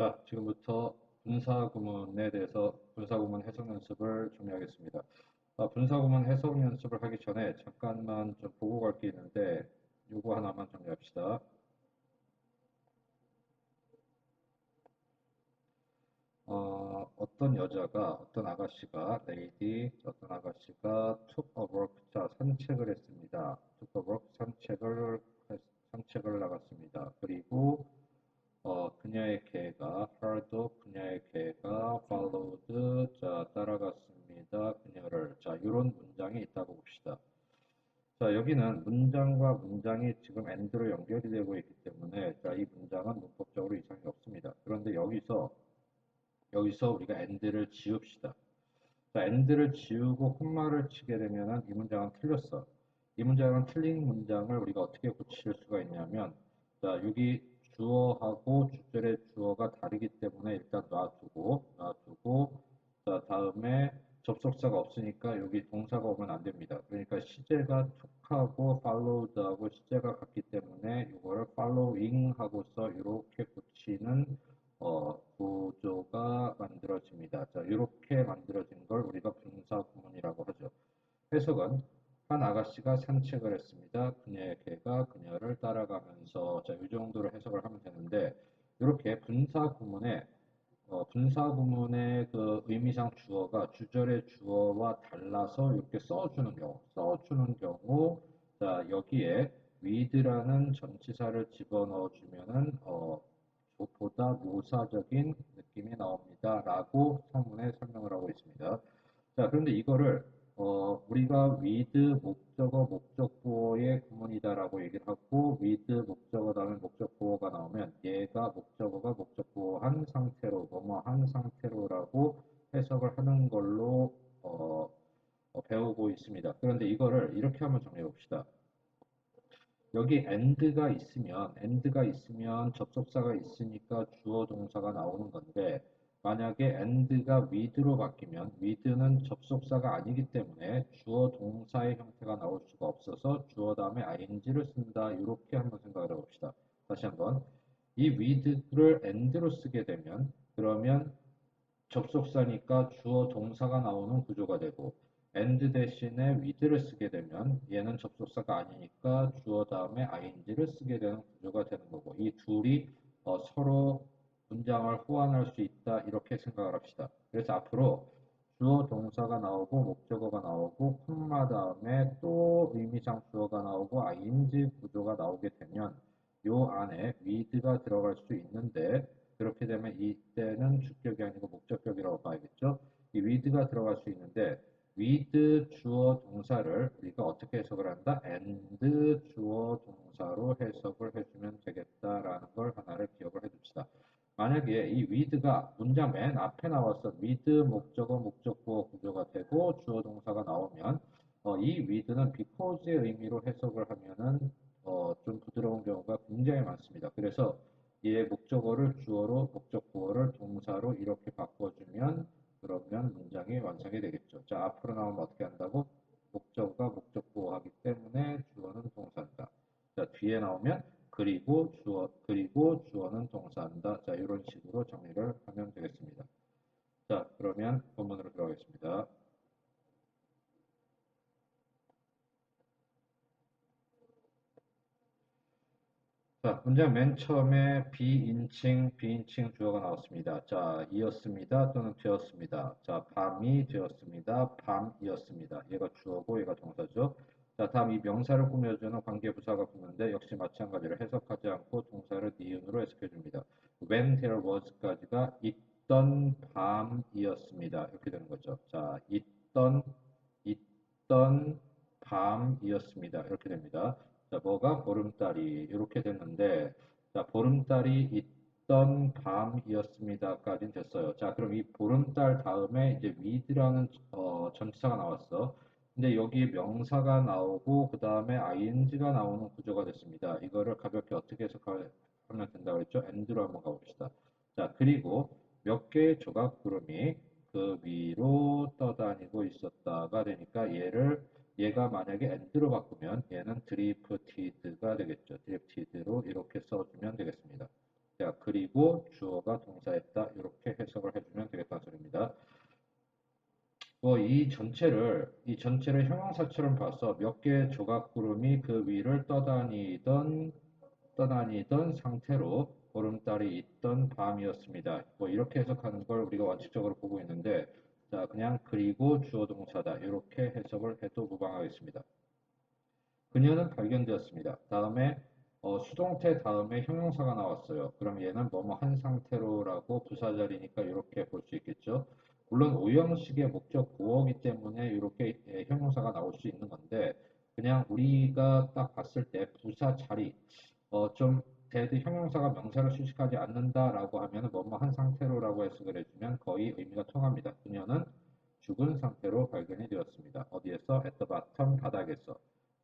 자, 지금부터 분사구문에 대해서 분사구문 해석 연습을 준비하겠습니다. 아, 분사구문 해석 연습을 하기 전에 잠깐만 좀 보고 갈 게 있는데 요거 하나만 정리합시다. 어, 어떤 여자가, 어떤 아가씨가, 레이디, 어떤 아가씨가 took a walk, 자, 산책을 했습니다. took a walk, 산책을, 했- 산책을 나갔습니다. 그리고 어, 그녀의 개가 her도 그녀의 개가 followed 자 따라갔습니다. 그녀를 자 이런 문장이 있다고 봅시다. 자 여기는 문장과 문장이 지금 and로 연결이 되고 있기 때문에 자이 문장은 문법적으로 이상이 없습니다. 그런데 여기서 여기서 우리가 and를 지웁시다. 자 and를 지우고 콤마를 치게 되면은 이 문장은 틀렸어. 이 문장은 틀린 문장을 우리가 어떻게 고칠 수가 있냐면 자 여기 주어하고 주절의 주어가 다르기 때문에 일단 놔두고 놔두고 자 다음에 접속사가 없으니까 여기 동사가 오면 안 됩니다. 그러니까 시제가 툭하고 followed하고 시제가 같기 때문에 이거를 following 하고서 이렇게 붙이는 어, 구조가 만들어집니다. 자 이렇게 만들어진 걸 우리가 분사 구문이라고 하죠. 해석은 한 아가씨가 산책을 했습니다. 그녀의 개가 그녀를 따라가면서 자, 이 정도로 해석을 하면 되는데 이렇게 분사 구문에 어, 분사 구문의 그 의미상 주어가 주절의 주어와 달라서 이렇게 써주는 경우, 써주는 경우, 자 여기에 with라는 전치사를 집어넣어 주면은 어, 보다 묘사적인 느낌이 나옵니다 라고 상문에 설명을 하고 있습니다. 자 그런데 이거를 어, 우리가 with 목적어 목적보어의 구문이다라고 얘기를 하고 with 목적어 다음에 목적보어가 나오면 얘가 목적어가 목적보어한 상태로 뭐뭐한 상태로라고 해석을 하는 걸로 어, 어, 배우고 있습니다. 그런데 이거를 이렇게 한번 정리해 봅시다. 여기 and가 있으면 and가 있으면 접속사가 있으니까 주어 동사가 나오는 건데 만약에 and가 with로 바뀌면 with는 접속사가 아니기 때문에 주어 동사의 형태가 나올 수가 없어서 주어 다음에 ing를 쓴다. 이렇게 한번 생각을 해봅시다. 다시 한번 이 with를 and로 쓰게 되면 그러면 접속사니까 주어 동사가 나오는 구조가 되고 and 대신에 with를 쓰게 되면 얘는 접속사가 아니니까 주어 다음에 ing를 쓰게 되는 구조가 되는 거고 이 둘이 어, 서로 문장을 호환할 수 있다 이렇게 생각을 합시다. 그래서 앞으로 주어 동사가 나오고 목적어가 나오고 콤마 다음에 또 의미상 주어가 나오고 ing 구조가 나오게 되면 요 안에 with가 들어갈 수 있는데 그렇게 되면 이때는 주격이 아니고 목적격이라고 봐야겠죠. 이 with가 들어갈 수 있는데 with 주어 동사를 우리가 어떻게 해석을 한다? and 주어 동사로 해석을 해주면 되겠다라는 걸 하나를 기억을 해둡시다. 만약에 이 with가 문장 맨 앞에 나와서 with 목적어 목적보 구조가 되고 주어 동사가 나오면 어, 이 with는 because의 의미로 해석을 하면은 어, 좀 부드러운 경우가 굉장히 많습니다. 그래서 얘 목적어를 주어로 목적보어를 동사로 이렇게 바꿔주면 그러면 문장이 완성이 되겠죠. 자 앞으로 나오면 어떻게 한다고? 목적어가 목적보어 하기 때문에 주어는 동사한다. 자 뒤에 나오면 그리고 주어 그리고 주어는 동사한다. 자 이런 식으로 정리를 하면 되겠습니다. 자 그러면 본문으로 들어가겠습니다. 자, 문장 맨 처음에 비인칭, 비인칭 주어가 나왔습니다. 자, 이었습니다. 또는 되었습니다. 자, 밤이 되었습니다. 밤이었습니다. 얘가 주어고 얘가 동사죠. 자, 다음 이 명사를 꾸며주는 관계부사가 붙는데 역시 마찬가지로 해석하지 않고 동사를 니은으로 해석해줍니다. When there was까지가 있던 밤이었습니다. 이렇게 되는 거죠. 자, 있던, 있던 밤이었습니다. 이렇게 됩니다. 자, 뭐가 보름달이 이렇게 됐는데 자, 보름달이 있던 밤이었습니다까지는 됐어요. 자, 그럼 이 보름달 다음에 이제 with라는 어, 전치사가 나왔어. 근데 여기 명사가 나오고 그 다음에 ing가 나오는 구조가 됐습니다. 이거를 가볍게 어떻게 해석하면 된다고 했죠? and로 한번 가봅시다. 자, 그리고 몇 개의 조각 구름이 그 위로 떠다니고 있었다가 되니까 얘를 얘가 만약에 and로 바꾸면 얘는 drifted가 되겠죠. drifted로 이렇게 써주면 되겠습니다. 자, 그리고 주어가 동사했다. 이렇게 해석을 해주면 되겠다는 소리입니다. 뭐 이 전체를 이 전체를 형용사처럼 봐서 몇 개의 조각 구름이 그 위를 떠다니던 떠다니던 상태로 보름달이 있던 밤이었습니다. 뭐 이렇게 해석하는 걸 우리가 원칙적으로 보고 있는데 자 그냥 그리고 주어 동사다 이렇게 해석을 해도 무방하겠습니다. 그녀는 발견되었습니다. 다음에 어, 수동태 다음에 형용사가 나왔어요. 그럼 얘는 뭐뭐 한 상태로라고 부사절이니까 이렇게 볼 수 있겠죠. 물론 오형식의 목적 보어기 때문에 이렇게 예, 형용사가 나올 수 있는 건데 그냥 우리가 딱 봤을 때 부사 자리 어, 좀 대드 형용사가 명사를 수식하지 않는다라고 하면 뭐뭐 한 상태로라고 해석을 해주면 거의 의미가 통합니다. 그녀는 죽은 상태로 발견이 되었습니다. 어디에서? at the bottom 바닥에서.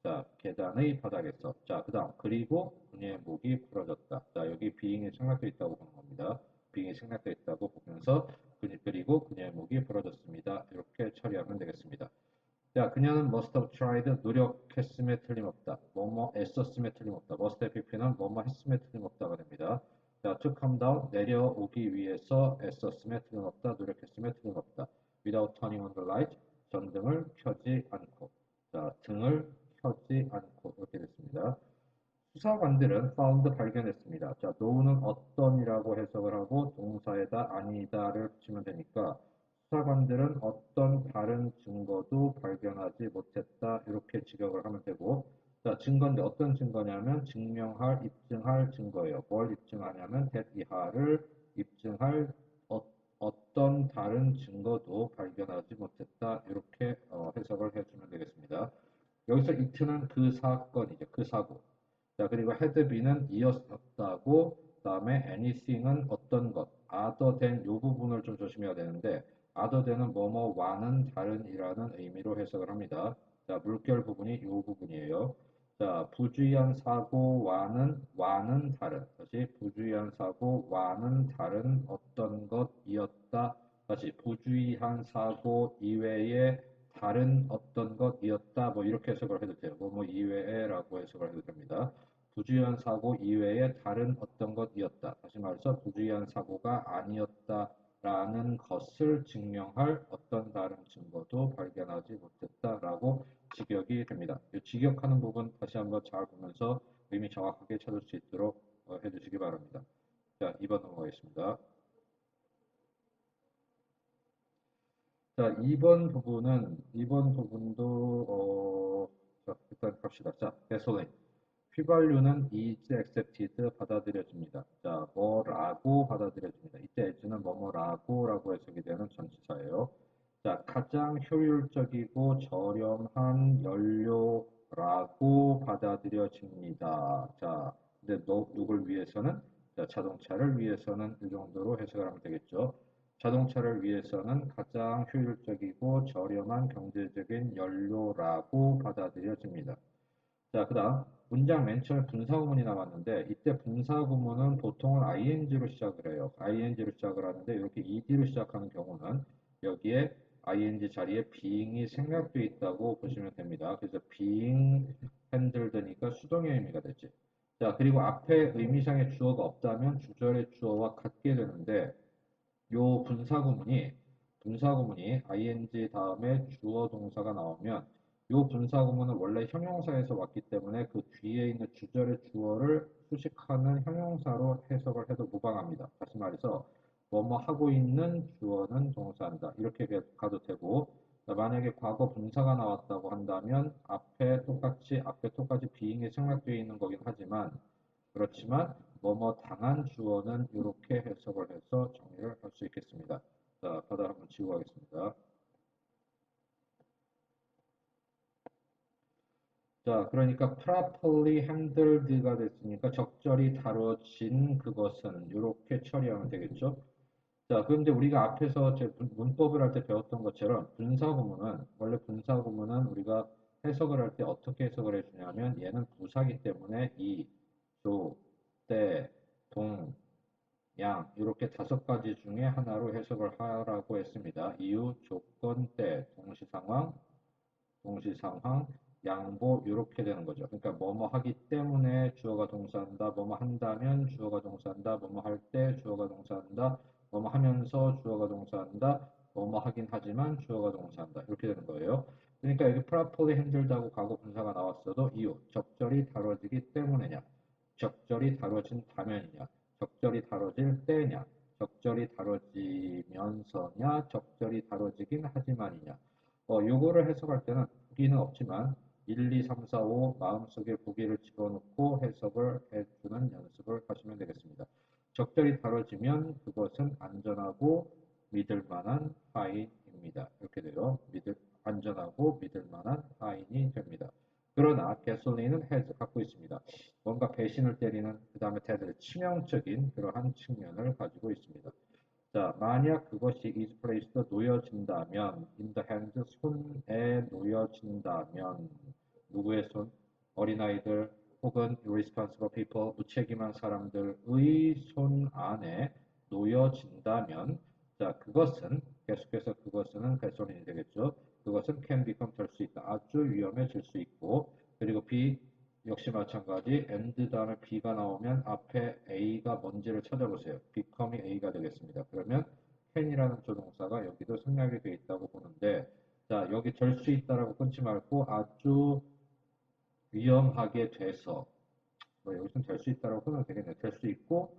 자, 계단의 바닥에서. 자, 그 다음 그리고 그녀의 목이 부러졌다. 자, 여기 being이 생략되어 있다고 보는 겁니다. being이 생략되어 있다고 보면서 그리고 그녀의 목이 부러졌습니다. 이렇게 처리하면 되겠습니다. 자, 그녀는 must have tried 노력했음에 틀림없다. 뭐뭐 애썼음에 틀림없다. must have pp는 뭐뭐 했음에 틀림없다가 됩니다. 자, to come down 내려오기 위해서 애썼음에 틀림없다. 노력했음에 틀림없다. without turning on the light 전등을 켜지 않고 자, 등을 켜지 않고 이렇게 됐습니다. 수사관들은 found 발견했습니다. 자, know는 어떤이라고 해석을 하고 동사에다 아니다를 붙이면 되니까 수사관들은 어떤 다른 증거도 발견하지 못했다 이렇게 직역을 하면 되고 자 증거인데 어떤 증거냐면 증명할 입증할 증거예요. 뭘 입증하냐면 that 이하를 입증할 어, 떤 다른 증거도 발견하지 못했다 이렇게 어, 해석을 해주면 되겠습니다. 여기서 it는 그 사건이죠. 그 사고. 자 그리고 be는 이었다고 그 다음에 anything은 어떤 것 other than 이 부분을 좀 조심해야 되는데 than은 뭐뭐와는 다른이라는 의미로 해석을 합니다. 자 물결 부분이 이 부분이에요. 자 부주의한 사고와는 와는 다른 다시 부주의한 사고와는 다른 어떤 것이었다. 다시 부주의한 사고 이외에 다른 어떤 것이었다. 뭐 이렇게 해석을 해도 돼요. 뭐 뭐 이외에라고 해석을 해도 됩니다. 부주의한 사고 이외에 다른 어떤 것이었다. 다시 말해서 부주의한 사고가 아니었다 라는 것을 증명할 어떤 다른 증거도 발견하지 못했다라고 직역이 됩니다. 이 직역하는 부분 다시 한번 잘 보면서 의미 정확하게 찾을 수 있도록 어, 해주시기 바랍니다. 자, 2번 넘어가겠습니다. 자, 2번 부분은 2번 부분도 어, 자, 일단 갑시다. 자, gasoline. 휘발유는 is accepted 받아들여집니다. 자, 뭐라고 받아들여집니다. 이때 as는 뭐뭐라고 라고 해석이 되는 전치사예요. 자, 가장 효율적이고 저렴한 연료라고 받아들여집니다. 자, 근데 너, 누굴 위해서는? 자, 자동차를 위해서는 이 정도로 해석을 하면 되겠죠. 자동차를 위해서는 가장 효율적이고 저렴한 경제적인 연료라고 받아들여집니다. 자, 그 다음 문장 맨 처음에 분사구문이 나왔는데 이때 분사구문은 보통은 ing로 시작을 해요. ing로 시작을 하는데 이렇게 ed로 시작하는 경우는 여기에 ing 자리에 being이 생략되어 있다고 보시면 됩니다. 그래서 being handled니까 수동의 의미가 되지. 자 그리고 앞에 의미상의 주어가 없다면 주절의 주어와 같게 되는데 요 분사구문이 분사구문이 ing 다음에 주어 동사가 나오면 요 분사 구문은 원래 형용사에서 왔기 때문에 그 뒤에 있는 주절의 주어를 수식하는 형용사로 해석을 해도 무방합니다. 다시 말해서 뭐뭐 하고 있는 주어는 동사한다. 이렇게 가도 되고 만약에 과거 분사가 나왔다고 한다면 앞에 똑같이 앞에 똑같이 비잉이 생략되어 있는 거긴 하지만 그렇지만 뭐뭐 당한 주어는 이렇게 해석을 해서 정리를 할 수 있겠습니다. 자, 바다 한번 지우고 가겠습니다. 자, 그러니까 properly handled가 됐으니까 적절히 다뤄진 그것은 이렇게 처리하면 되겠죠. 자, 그런데 우리가 앞에서 제 문법을 할 때 배웠던 것처럼 분사구문은 원래 분사구문은 우리가 해석을 할 때 어떻게 해석을 해주냐면 얘는 부사기 때문에 이, 조, 때, 동, 양 이렇게 다섯 가지 중에 하나로 해석을 하라고 했습니다. 이유, 조건, 때, 동시 상황, 동시 상황, 양보 이렇게 되는 거죠. 그러니까 뭐뭐 하기 때문에 주어가 동사한다. 뭐뭐 한다면 주어가 동사한다. 뭐뭐 할 때 주어가 동사한다. 뭐뭐 하면서 주어가 동사한다. 뭐뭐 하긴 하지만 주어가 동사한다. 이렇게 되는 거예요. 그러니까 여기 properly handled하고 과거 분사가 나왔어도 이유 적절히 다뤄지기 때문이냐 적절히 다뤄진다면이냐 적절히 다뤄질 때냐 적절히 다뤄지면서냐 적절히 다뤄지긴 하지만이냐 어, 요거를 해석할 때는 보기는 없지만 1, 2, 3, 4, 5 마음속에 보기를 집어넣고 해석을 해주는 연습을 하시면 되겠습니다. 적절히 다뤄지면 그것은 안전하고 믿을 만한 하인입니다. 이렇게 돼요. 믿을, 안전하고 믿을 만한 하인이 됩니다. 그러나 개솔린은 has 갖고 있습니다. 뭔가 배신을 때리는 그 다음에 테드를 치명적인 그러한 측면을 가지고 있습니다. 자, 만약 그것이 placed 놓여진다면 the hands 손에 놓여진다면 누구의 손? 어린아이들 혹은 irresponsible people 무책임한 사람들의 손 안에 놓여진다면 자, 그것은 계속해서 그것은 개솔린이 되겠죠. 그것은 can become 될 수 있다. 아주 위험해질 수 있고 그리고 B 역시 마찬가지 and 다음에 B가 나오면 앞에 A가 뭔지를 찾아보세요. become이 A가 되겠습니다. 그러면 can이라는 조동사가 여기도 생략이 되어 있다고 보는데 자 여기 될 수 있다라고 끊지 말고 아주 위험하게 돼서 뭐 여기서는 될 수 있다라고 끊으면 되겠네요. 될 수 있고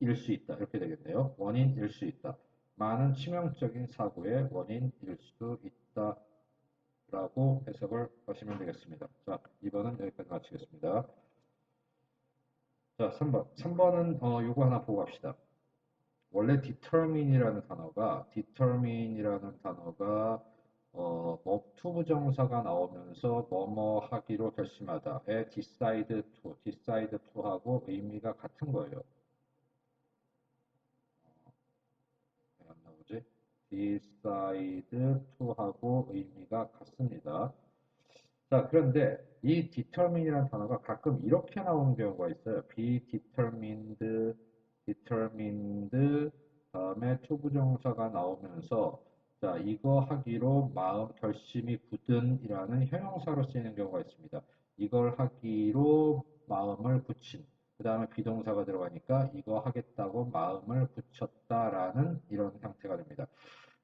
일 수 있다 이렇게 되겠네요. 원인일 수 있다. 많은 치명적인 사고의 원인일 수 있다. 라고 해석을 하시면 되겠습니다. 자, 2번은 여기까지 마치겠습니다. 자, 3번. 3번은 어, 요거 하나 보고 갑시다. 원래 determine이라는 단어가 determine이라는 단어가 어, 뭐 투부정사가 나오면서 뭐뭐 하기로 결심하다에 decide to, decide to하고 의미가 같은 거예요. 안 나오지? decide to하고 의미가 같습니다. 자, 그런데 이 determine이라는 단어가 가끔 이렇게 나오는 경우가 있어요. be determined, determined 다음에 투부정사가 나오면서 자, 이거 하기로 마음 결심이 굳은이라는 형용사로 쓰이는 경우가 있습니다. 이걸 하기로 마음을 굳힌. 그 다음에 비동사가 들어가니까 이거 하겠다고 마음을 굳혔다라는 이런 형태가 됩니다.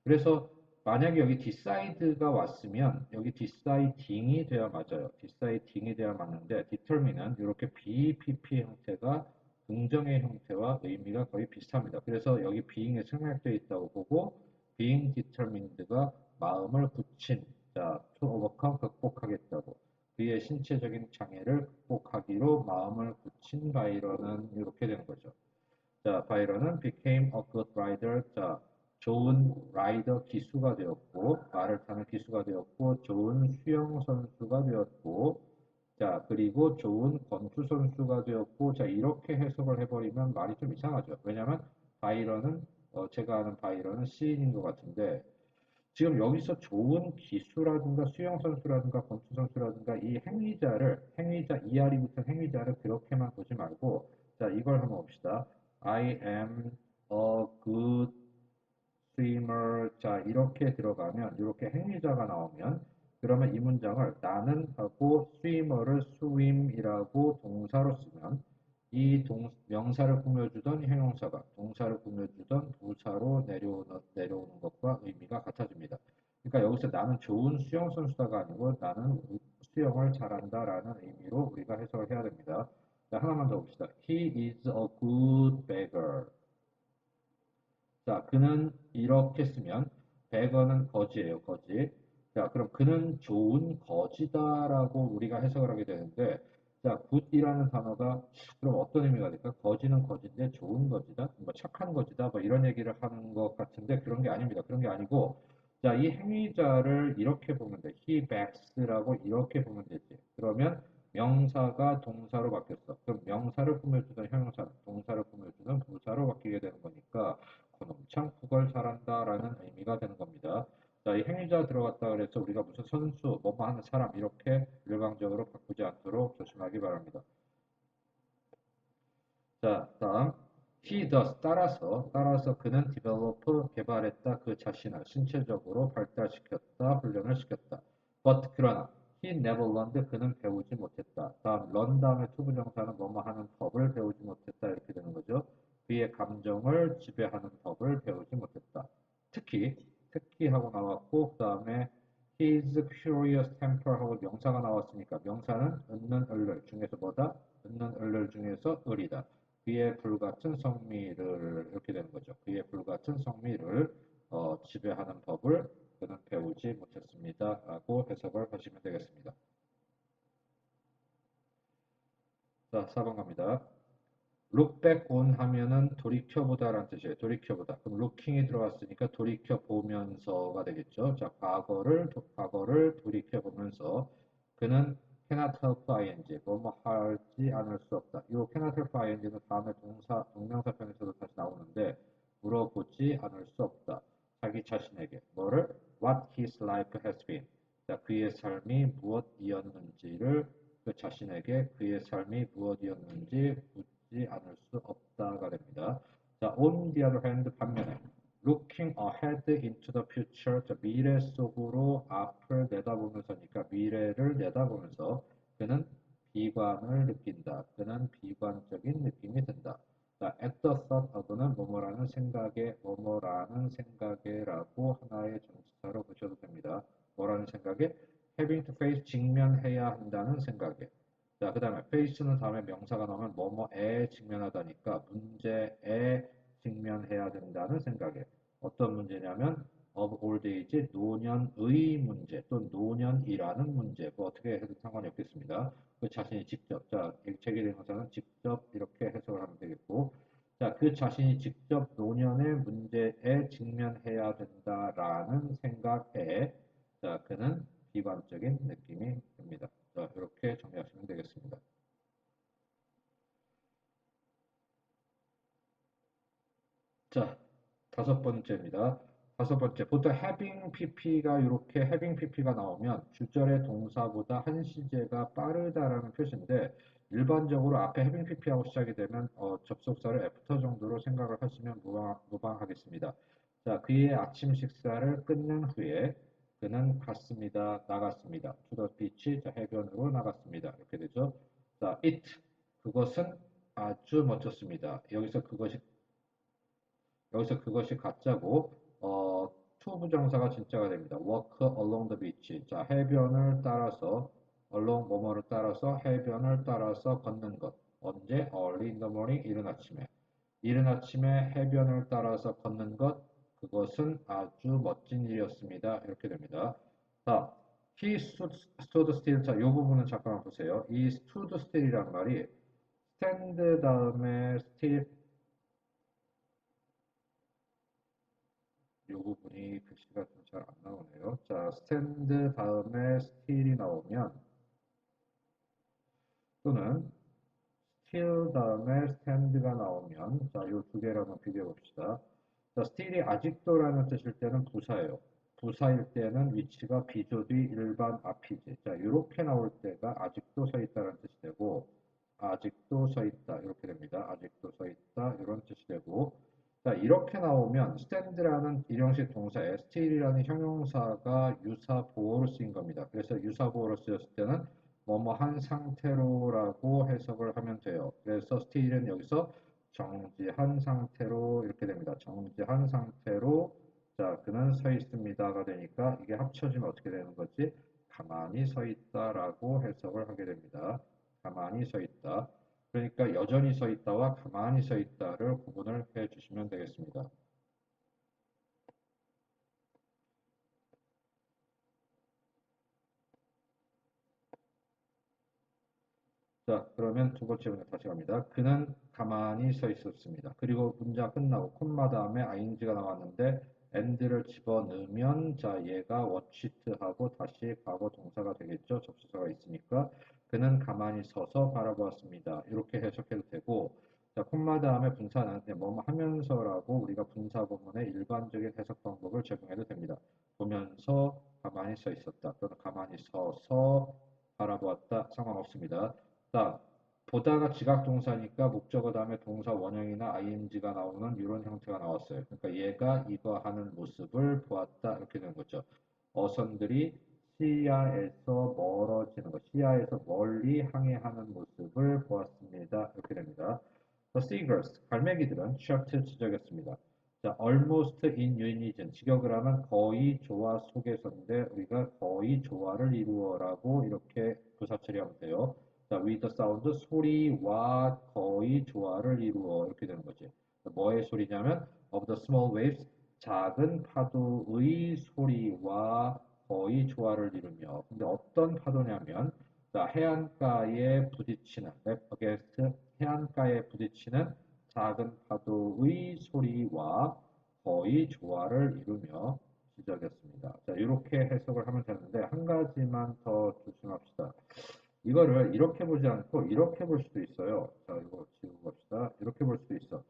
그래서 만약에 여기 decide가 왔으면 여기 deciding이 돼야 맞아요. deciding이 돼야 맞는데 determine은 이렇게 BPP 형태가 긍정의 형태와 의미가 거의 비슷합니다. 그래서 여기 being에 생략되어 있다고 보고 being determined가 마음을 굳힌 자, to overcome 극복하겠다고 그의 신체적인 장애를 극복하기로 마음을 굳힌 바이런은 이렇게 되는 거죠. 자, 바이런은 became a good rider. 자, 좋은 라이더 기수가 되었고, 말을 타는 기수가 되었고, 좋은 수영 선수가 되었고, 자, 그리고 좋은 권투 선수가 되었고, 자, 이렇게 해석을 해버리면 말이 좀 이상하죠. 왜냐하면 바이런은, 어, 제가 아는 바이런은 시인인 것 같은데, 지금 여기서 좋은 기수라든가 수영 선수라든가 권투 선수라든가 이 행위자를 행위자 이하리 붙은 행위자를 그렇게만 보지 말고 자 이걸 한번 봅시다. I am a good swimmer 자 이렇게 들어가면 이렇게 행위자가 나오면 그러면 이 문장을 나는 하고 swimmer를 swim이라고 동사로 쓰면 이 동, 명사를 꾸며주던 형용사가 동사를 꾸며주던 부사로 내려오는, 내려오는 것과 의미가 같아집니다. 그러니까 여기서 나는 좋은 수영 선수다가 아니고 나는 수영을 잘한다 라는 의미로 우리가 해석을 해야 됩니다. 자, 하나만 더 봅시다. He is a good beggar. 자, 그는 이렇게 쓰면 beggar는 거지예요, 거지. 자, 그럼 그는 좋은 거지다라고 우리가 해석을 하게 되는데 자, 굿이라는 단어가 그럼 어떤 의미가 될까? 거지는 거지인데 좋은 거지다, 뭐 착한 거지다, 뭐 이런 얘기를 하는 것 같은데 그런 게 아닙니다. 그런 게 아니고, 자, 이 행위자를 이렇게 보면 돼. he begs라고 이렇게 보면 되지. 그러면 명사가 동사로 바뀌었어. 그럼 명사를 꾸며주던 형용사, 동사를 꾸며주던 부사로 바뀌게 되는 거니까 그놈 참 그걸 잘한다라는 의미가 되는 겁니다. 자, 이 행위자 들어갔다 그래서 우리가 무슨 선수, 뭐뭐 하는 사람 이렇게 일방적으로 바꾸지 않도록 조심하기 바랍니다. 자, 다음 does 따라서 따라서 그는 develop 개발했다 그 자신을 신체적으로 발달시켰다 훈련을 시켰다. but 그러나 he never learned 그는 배우지 못했다. 다음 learn 다음에 to 부정사는 뭐뭐 하는 법을 배우지 못했다 이렇게 되는 거죠. 그의 감정을 지배하는 법을 배우지 못했다. 특히 특히 하고 나왔고 그 다음에 his curious temper 하고 명사가 나왔으니까 명사는 은는 을를 중에서 뭐다? 은는 을를 중에서 을이다. 그의 불같은 성미를 이렇게 되는 거죠. 그의 불같은 성미를 어, 지배하는 법을 그는 배우지 못했습니다. 라고 해석을 하시면 되겠습니다. 자, 4번 갑니다. back on 하면은 돌이켜보다 라는 뜻이에요. 돌이켜보다. 그럼 looking이 들어갔으니까 돌이켜보면서가 되겠죠. 자, 과거를, 도- 과거를 돌이켜보면서 그는 cannot help ing, 뭐뭐 하지 않을 수 없다. 이 cannot help ing는 다음에 동사, 동명사 편에서도 다시 나오는데 물어보지 않을 수 없다. 자기 자신에게 뭐를 what his life has been. 자, 그의 삶이 무엇이었는지를 그 자신에게 그의 삶이 무엇이었는지 묻지 않을 수 없다가 됩니다. 자, on the other hand 반면에 looking ahead into the future 자, 미래 속으로 앞을 내다보면서니까 미래를 내다보면서 그는 비관을 느낀다. 그는 비관적인 느낌이 든다. 자, at the thought of는 뭐뭐라는 생각에 뭐뭐라는 생각에라고 하나의 전치사로 보셔도 됩니다. 뭐라는 생각에 having to face 직면해야 한다는 생각에 자, 그 다음에 face는 다음에 명사가 나오면 뭐뭐에 직면하다니까 문제에 직면해야 된다는 생각에 어떤 문제냐면 of old age 노년의 문제 또 노년이라는 문제 뭐 어떻게 해도 상관이 없겠습니다. 그 자신이 직접 자 대한 것은 직접 이렇게 해석을 하면 되겠고 자그 자신이 직접 노년의 문제에 직면해야 된다라는 생각에 자 그는 비관적인 느낌이 듭니다. 자, 이렇게 정리하시면 되겠습니다. 자, 다섯 번째입니다. 다섯 번째, 보통 having pp가 이렇게 having pp가 나오면 주절의 동사보다 한 시제가 빠르다라는 표시인데 일반적으로 앞에 having pp하고 시작이 되면 어, 접속사를 after 정도로 생각을 하시면 무방, 무방하겠습니다. 자, 그의 아침 식사를 끝낸 후에 그는 갔습니다. 나갔습니다. to the beach, 자, 해변으로 나갔습니다. 이렇게 되죠. 자, it, 그것은 아주 멋졌습니다. 여기서 그것이 여기서 그것이 가짜고 어, to 부정사가 진짜가 됩니다. walk along the beach. 자, 해변을 따라서 along 뭐뭐를 따라서 해변을 따라서 걷는 것. 언제? early in the morning 이른 아침에. 이른 아침에 해변을 따라서 걷는 것. 그것은 아주 멋진 일이었습니다. 이렇게 됩니다. 자, he stood, stood still. 자, 이 부분은 잠깐만 보세요. 이 stood still이란 말이 stand 다음에 still 이 부분이 글씨가 좀 잘 안 나오네요. 자, stand 다음에 still이 나오면 또는 still 다음에 stand가 나오면 자, 이두 개를 한번 비교해 봅시다. 자, still이 아직도라는 뜻일 때는 부사예요. 부사일 때는 위치가 비조 뒤 일반 앞이지. 자, 이렇게 나올 때가 아직도 서 있다는 뜻이 되고 아직도 서 있다 이렇게 됩니다. 아직도 서 있다 이런 뜻이 되고 자, 이렇게 나오면 stand라는 일형식 동사에 still이라는 형용사가 유사 보호로 쓰인 겁니다. 그래서 유사 보호로 쓰였을 때는 뭐뭐한 상태로라고 해석을 하면 돼요. 그래서 still은 여기서 정지한 상태로 이렇게 됩니다. 정지한 상태로 자, 그는 서 있습니다가 되니까 이게 합쳐지면 어떻게 되는 거지? 가만히 서 있다라고 해석을 하게 됩니다. 가만히 서 있다. 그러니까 여전히 서 있다와 가만히 서 있다를 구분을 해 주시면 되겠습니다. 자, 그러면 두 번째 문제 다시 갑니다. 그는 가만히 서 있었습니다. 그리고 문장 끝나고 콤마 다음에 ing가 나왔는데 and를 집어넣으면 자, 얘가 watchit하고 다시 과거 동사가 되겠죠. 접수사가 있으니까 그는 가만히 서서 바라보았습니다. 이렇게 해석해도 되고 자, 콤마 다음에 분사는 뭐뭐 하면서라고 우리가 분사 부분의 일반적인 해석 방법을 적용해도 됩니다. 보면서 가만히 서 있었다 또는 가만히 서서 바라보았다 상관없습니다. 자, 보다가 지각동사니까 목적어 다음에 동사 원형이나 ing가 나오는 이런 형태가 나왔어요. 그러니까 얘가 이거 하는 모습을 보았다 이렇게 되는 거죠. 어선들이 시야에서 멀어지는 것, 시야에서 멀리 항해하는 모습을 보았습니다. 이렇게 됩니다. The seagulls, 갈매기들은 chirped 지적했습니다. 자, almost in unison, 직역을 하면 거의 조화 속에서인데 우리가 거의 조화를 이루어라고 이렇게 부사 처리하면 돼요. 자, with the sound, 소리와 거의 조화를 이루어 이렇게 되는 거지. 뭐의 소리냐면 of the small waves, 작은 파도의 소리와 거의 조화를 이루며 근데 어떤 파도냐면 자, 해안가에 부딪히는 lap against 해안가에 부딪히는 작은 파도의 소리와 거의 조화를 이루며 지적했습니다. 자, 이렇게 해석을 하면 되는데 한 가지만 더 조심합시다. 이거를 이렇게 보지 않고 이렇게 볼 수도 있어요. 자, 이거 지우고 갑시다. 이렇게 볼 수도 있어.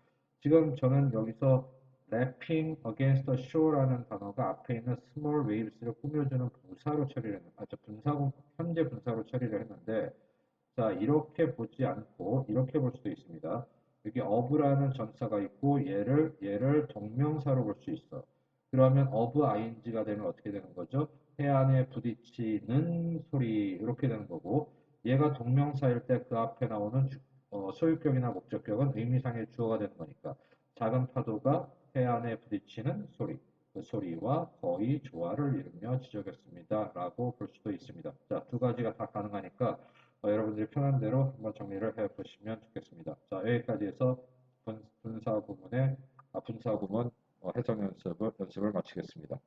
지금 저는 여기서 lapping against the shore라는 단어가 앞에 있는 small waves를 꾸며주는 부사로 처리를 했는데, 아, 저 분사구, 현재 분사로 처리를 했는데, 자, 이렇게 보지 않고 이렇게 볼 수도 있습니다. 여기 of라는 전사가 있고 얘를 얘를 동명사로 볼 수 있어. 그러면 of ing가 되면 어떻게 되는 거죠? 해안에 부딪히는 소리 이렇게 되는 거고 얘가 동명사일 때 그 앞에 나오는 주- 어, 소유격이나 목적격은 의미상의 주어가 되는 거니까 작은 파도가 해안에 부딪히는 소리 그 소리와 거의 조화를 이루며 지적했습니다. 라고 볼 수도 있습니다. 자, 두 가지가 다 가능하니까 어, 여러분들이 편한 대로 한번 정리를 해 보시면 좋겠습니다. 자, 여기까지 해서 분, 분사 부문의 아, 분사 부문 어, 해석 연습을, 연습을 마치겠습니다.